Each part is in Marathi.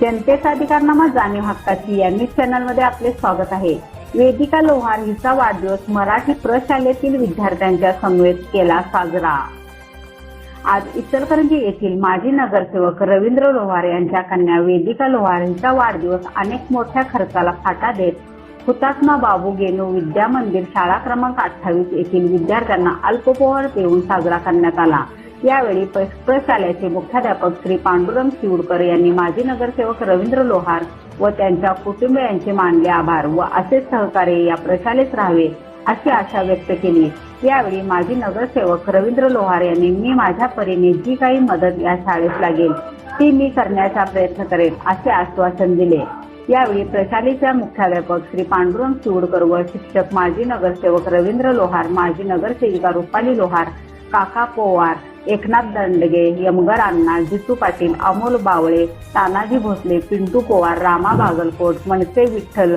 जनतेचा अधिकारनामा जाणीव हक्काची या न्यूज चॅनलमध्ये आपले स्वागत आहे. वेदिका लोहार हिचा वाढदिवस मराठी प्रशालेतील विद्यार्थ्यांच्या समवेत केला साजरा. आज इचलकरंजी येथील माजी नगरसेवक रवींद्र लोहार यांच्या कन्या वेदिका लोहार हिचा वाढदिवस अनेक मोठ्या खर्चाला फाटा देत हुतात्मा बाबू गेनू विद्या मंदिर शाळा क्रमांक अठ्ठावीस येथील विद्यार्थ्यांना अल्पपोहर देऊन साजरा करण्यात आला. यावेळी प- प्रशालेचे मुख्याध्यापक श्री पांडुरंग शिवडकर यांनी माजी नगरसेवक रवींद्र लोहार व त्यांच्या कुटुंबियांचे मानले आभार व असेच सहकार्य या प्रशालेत राहावे अशी आशा व्यक्त केली. यावेळी माजी नगरसेवक रवींद्र लोहार यांनी मी माझ्या परीने जी काही मदत या शाळेस लागेल ती मी करण्याचा प्रयत्न करेन असे आश्वासन दिले. यावेळी प्रशालेच्या मुख्याध्यापक श्री पांडुरंग चिवडकर व शिक्षक माजी नगरसेवक रवींद्र लोहार माजी नगरसेविका रुपाली लोहार काका पोवार एकनाथ दंडगे यमगर अण्णा जितू पाटील अमोल बावळे तानाजी भोसले पिंटू पोवार रामा बागलकोट मनसे विठ्ठल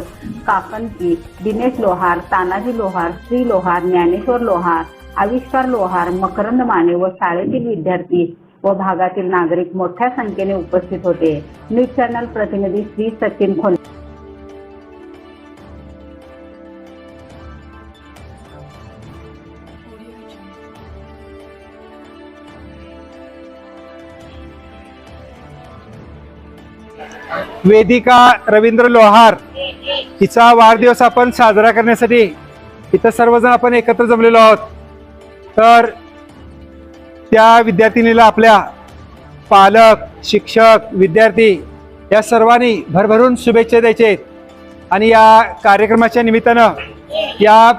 काकणकी दिनेश लोहार तानाजी लोहार श्री लोहार ज्ञानेश्वर लोहार आविष्कार लोहार मकरंद माने व शाळेतील विद्यार्थी व भागातील नागरिक मोठ्या संख्येने उपस्थित होते. न्यूज चॅनल प्रतिनिधी श्री सचिन खोल वेदिका रवींद्र लोहार हिचा वाढदिवस आपण साजरा करण्यासाठी इथं सर्वजण आपण एकत्र जमलेलो आहोत. तर त्या विद्यार्थिनीला आपल्या पालक शिक्षक विद्यार्थी या सर्वांनी भरभरून शुभेच्छा द्यायचे आहेत. आणि या कार्यक्रमाच्या निमित्तानं या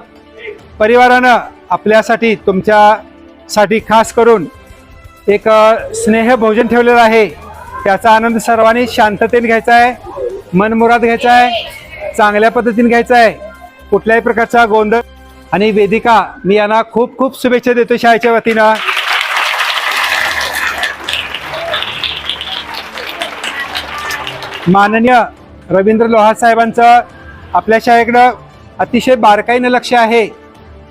परिवारानं आपल्यासाठी तुमच्यासाठी खास करून एक स्नेहभोजन स्नेह भोजन ठेवलेलं आहे. त्याचा आनंद सर्वांनी शांततेने घ्यायचा आहे मनमुराद घ्यायचा आहे चांगल्या पद्धतीने घ्यायचा आहे. कुठल्याही प्रकारचा गोंधळ आणि वेदिका मी यांना खूप खूप शुभेच्छा देतो शाळेच्या वतीनं. माननीय रवींद्र लोहार साहेबांचं आपल्या शाळेकडं अतिशय बारकाईनं लक्ष आहे.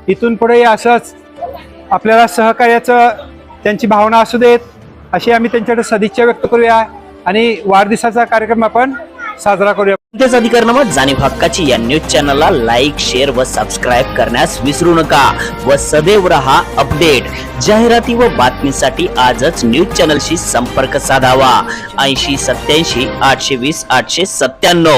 इथून पुढे असंच आपल्याला सहकार्याचं त्यांची भावना असू देत अशी आम्ही त्यांच्याकडे सदिच्छा व्यक्त करूया आणि वाढदिवसाचा कार्यक्रम आपण साजरा करूया. तेच अधिकारनामा जाणीव हक्काची या न्यूज चॅनलला लाईक शेअर व सबस्क्राईब करण्यास विसरू नका. व सदैव रहा अपडेट जाहिराती व बातमीसाठी आजच न्यूज चॅनलशी संपर्क साधावा. ऐंशी सत्याऐंशी आठशे वीस आठशे सत्त्याण्णव.